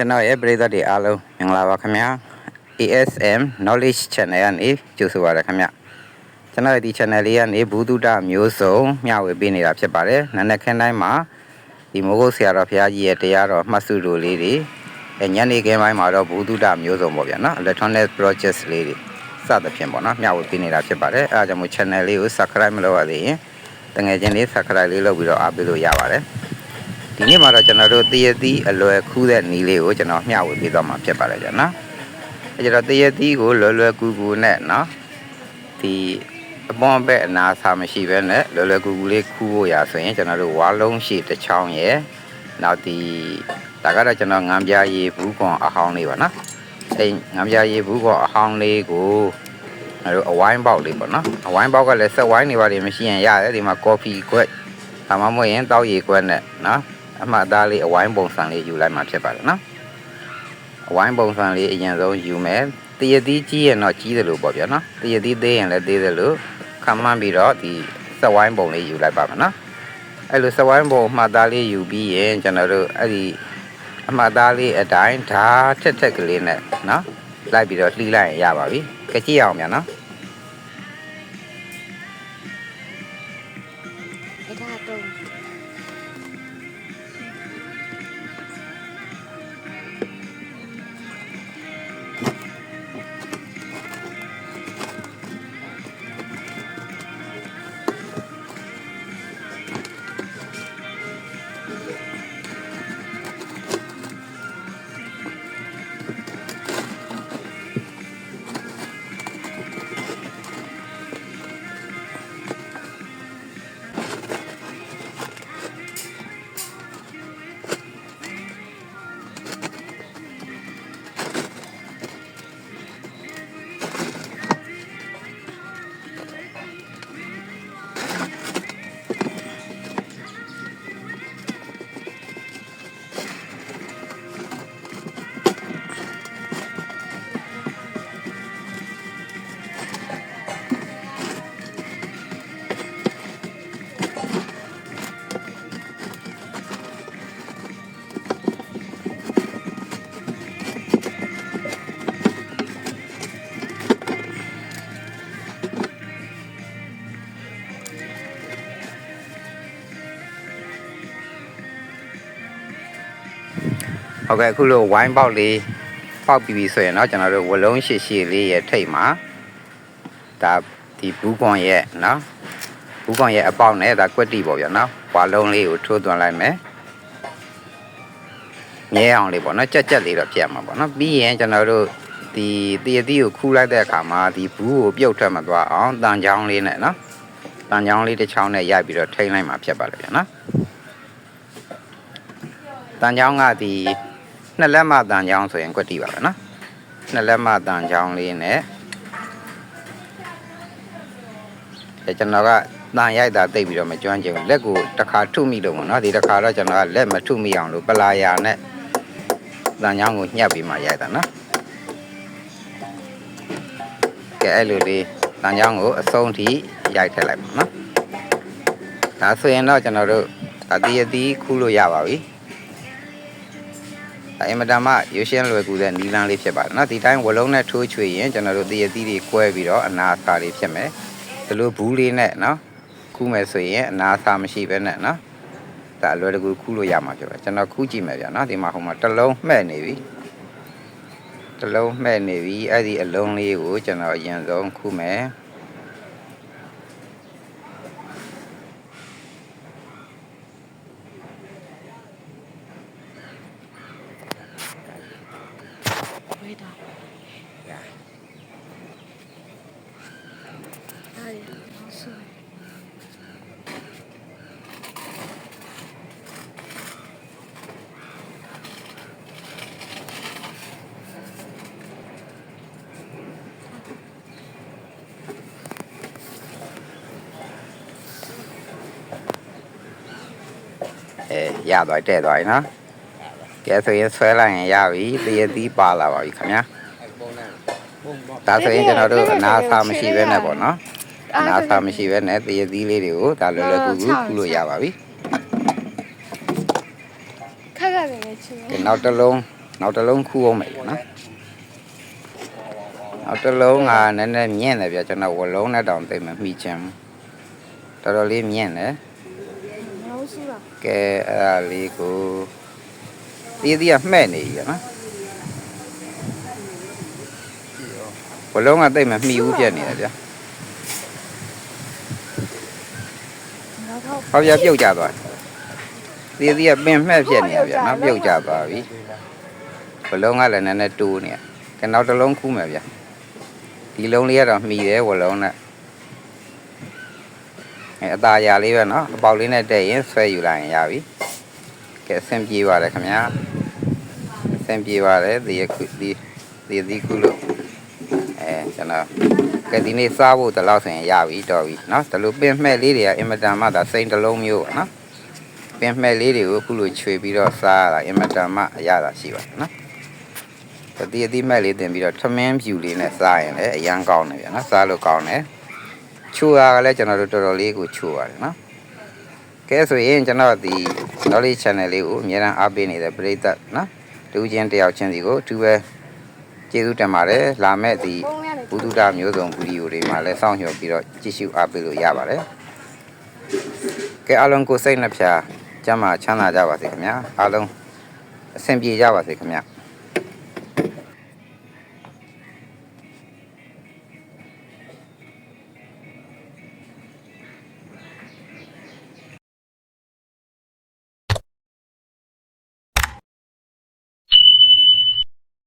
ကျွန်တော်ရဲ့ပရိသတ်တွေအားလုံးမင်္ဂလာပါခင်ဗျာ ASM Knowledge Channel ကနေကြိုဆိုပါရခင်ဗျာကျွန်တော်ရဲ့ဒီ channel လေးကနေဘူဒုဒမျိုးစုံမျှဝေပေးနေတာဖြစ်ပါတယ်နန်းနက်ခင်းတိုင်းမှာဒီမိုးကုတ်ဆရာတော်ဘုရားကြီးရဲ့တရားတော်မှတ်စုတို့လေးတွေအဲညနေခင်းပိုင်းမှာတော့ဘူဒုဒမျိုးစုံပေါ့ဗျာနော် electronic projects လေးတွေစသဖြင့်ပေါ့နော်မျှဝေပေးနေတာဖြစ်ပါတယ်အဲဒါကြောင့်မို့ channel လေးကို subscribe မလုပ်ရသေးရင်တငယ်ချင်းလေး subscribe လေးလုပ်ပြီးတော့အားပေးလို့ရပါတယ် ဒီနေ့မှာတော့ကျွန်တော်တို့တရသီးအလွယ်ခူးတဲ့နီးလေးကိုကျွန်တော်မျှဝေပေးသွားမှာဖြစ်ပါတယ်ကြာနော်အဲကျတော့တရသီးကိုလွယ်လွယ်ကူကူနဲ့နော်ဒီအပွန်အပက်အနာစာမရှိဘဲနဲ့လွယ်လွယ်ကူကူလေးခူးဖို့ရဆိုရင်ကျွန်တော်တို့ဝါလုံးရှိတစ်ချောင်းရယ်နောက်ဒီဒါကတော့ကျွန်တော်ငံပြားရည်ဘူးကွန်အဟောင်းလေးပါနော်အဲငံပြားရည်ဘူးကွန်အဟောင်းလေးကိုကျွန်တော်တို့အဝိုင်းပေါက်လေးပေါ့နော်အဝိုင်းပေါက်ကလည်းဆက်ဝိုင်းနေပါလိမ့်မရှိရင်ရတယ်ဒီမှာကော်ဖီကွက်ဒါမှမဟုတ်ရင်တောက်ရည်ကွက်နဲ့နော် အမှတ်အသားလေးအဝိုင်းပုံစံလေးယူလိုက်မှဖြစ်ပါတယ်နော်အဝိုင်းပုံစံလေးအရင်ဆုံးယူမယ်တရသီးကြီးရင်တော့ကြီးတယ်လို့ပေါ့ဗျာနော်တရသီးသေးရင်လည်းသေးတယ်လို့ခံမှန်းပြီးတော့ဒီစက်ဝိုင်းပုံလေးယူလိုက်ပါမယ်နော်အဲ့လိုစက်ဝိုင်းပုံအမှတ်အသားလေးယူပြီးရင်ကျွန်တော်တို့အဲ့ဒီအမှတ်အသားလေးအတိုင်းဓာတ်ထက်ထက်ကလေးနဲ့နော်လိုက်ပြီးတော့လှီးလိုက်ရင်ရပါပြီကြည့်အောင်ဗျာနော် ဟုတ်ကဲ့အခုလိုဝိုင်းပေါက်လေးပေါက်ပြီးပြီဆိုရင်တော့ကျွန်တော်တို့ဝလုံးရှိရှိလေးရဲ့ထိတ်မှာဒါဒီဘူးကွန်ရဲ့နော်ဘူးကွန်ရဲ့အပေါက်နဲ့ဒါကွက်တီပေါ့ဗျာနော်ဝါလုံးလေးကိုထိုးသွင်းလိုက်မယ်မြဲအောင်လေးပေါ့နော်ကြက်ကြက်လေးတော့ပြတ်မှာပေါ့နော်ပြီးရင်ကျွန်တော်တို့ဒီတရတိကိုခူးလိုက်တဲ့အခါမှာဒီဘူးကိုပြုတ်ထွက်မသွားအောင်တန်ချောင်းလေးနဲ့နော်တန်ချောင်းလေးတစ်ချောင်းနဲ့ရိုက်ပြီးတော့ထိမ့်လိုက်မှာဖြစ်ပါလေဗျာနော်တန်ချောင်းကဒီ နှစ်လက်မတန်ချောင်းဆိုရင်ကွက်တီပါပဲနော်နှစ်လက်မတန်ချောင်းလေးနဲ့အဲကျွန်တော်ကတန်ရိုက်တာတိတ်ပြီးတော့မကျွမ်းကျင်ဘူးလက်ကိုတစ်ခါထုမိလို့ပေါ့နော်ဒီတစ်ခါတော့ကျွန်တော်ကလက်မထုမိအောင်လို့ပလာယာနဲ့တန်ချောင်းကိုညှပ်ပြီးမှရိုက်တာနော်ကဲအဲ့လိုလေးတန်ချောင်းကိုအဆုံးထိရိုက်ထည့်လိုက်ပါနော်ဒါဆိုရင်တော့ကျွန်တော်တို့အတီးအတီးခူးလို့ရပါပြီဒါ အင်မတန်မှရွှေရှင်းလွယ်ကူတဲ့နီလန်းလေးဖြစ်ပါတယ်နော်ဒီတိုင်းဝလုံးနဲ့ထိုးချွေရင်ကျွန်တော်တို့တရသီးတွေကွဲပြီးတော့အနာစာတွေဖြစ်မယ်ဒီလိုဘူးလေးနဲ့နော်ခူးမယ်ဆိုရင်အနာစာမရှိဘဲနဲ့နော်ဒါအလွယ်တကူခူးလို့ရမှာဖြစ်ပါတယ်ကျွန်တော်ခူးကြည့်မယ်ဗျာနော်ဒီမှာဟိုမှာတစ်လုံးမှဲ့နေပြီတစ်လုံးမှဲ့နေပြီအဲ့ဒီအလုံးလေးကိုကျွန်တော်အရင်ဆုံးခူးမယ် hết rồi dạ đây nó sôi dạ đợi trẻ đợi nó. ကဲဆိုရင်ဆွဲလိုက်ရင်ရပြီတရသီးပါလာပါပြီခင်ဗျာဒါဆိုရင်ကျွန်တော်တို့အနာစာမရှိဘဲနဲ့ပေါ့နော်အနာစာမရှိဘဲနဲ့တရသီးလေးတွေကိုဒါလွယ်လွယ်ကူကူခူးလို့ရပါပြီခက်ခက်ပဲပဲချင်ဒီနောက်တစ်လုံးနောက်တစ်လုံးခူးအောင်မယ်ဗျာနော်နောက်တစ်လုံးကနည်းနည်းမြင့်တယ်ဗျာကျွန်တော်ဝလုံးနဲ့တောင်သိမ့်မမိချင်ဘူးတော်တော်လေးမြင့်တယ်မဟုတ်ရှိပါကဲအဲ့ဒါလေးကို တီးတီးကမှဲ့နေပြီဗျာနော်ဝလုံးကသိမ့်မမိဘူးပြက်နေတယ်ဗျာနောက်တော့ဟောပြပြုတ်ကြသွားတယ်တီးတီးကပင်မှဲ့ဖြစ်နေရဗျာနော်ပြုတ်ကြသွားပြီဝလုံးကလည်းနည်းနည်းတိုးနေရကဲနောက်တစ်လုံးခူးမယ်ဗျာဒီလုံးလေးကတော့မှီတယ်ဝလုံးနဲ့အဲအตาရလေးပဲနော်အပေါက်လေးနဲ့တက်ရင်ဆွဲယူလိုက်ရင်ရပြီ ကဲအဆင်ပြေပါတယ်ခင်ဗျာအဆင်ပြေပါတယ်ဒီခုဒီဒီဒီခုလို့အဲကျွန်တော်ကဲဒီနေ့စားဖို့တလောက်ဆိုရင်ရပြီတော်ပြီเนาะဒီလိုပင်မှဲ့လေးတွေကအင်မတန်မှဒါစိန်တစ်လုံးမျိုးပေါ့နော်ပင်မှဲ့လေးတွေကိုအခုလိုခြွေပြီးတော့စားရတာအင်မတန်မှအရသာရှိပါတယ်နော်ဒီအသီးမဲ့လေးတင်ပြီးတော့ထမင်းဖြူလေးနဲ့စားရင်လည်းအရန်ကောင်းတယ်ဗျာနော်စားလို့ကောင်းတယ်ချိုးရကလည်းကျွန်တော်တို့တော်တော်လေးကိုချိုးရတယ်နော် ကဲဆိုရင်ကျွန်တော်ဒီ knowledge channel လေးကိုအများအားအားပေးနေတဲ့ပရိသတ်နော်တူချင်းတယောက်ချင်းစီကိုအထူးပဲကျေးဇူးတင်ပါတယ်လာမဲ့ဒီပုံရနေဘုဒ္ဓမျိုးစုံဗီဒီယိုတွေမှာလည်းစောင့်မျှော်ပြီးတော့ကြည့်ရှုအားပေးလို့ရပါတယ်ကဲအားလုံးကိုယ်စိတ်နှဖျားကျမ်းမာချမ်းသာကြပါစေခင်ဗျာအားလုံးအဆင်ပြေကြပါစေခင်ဗျာ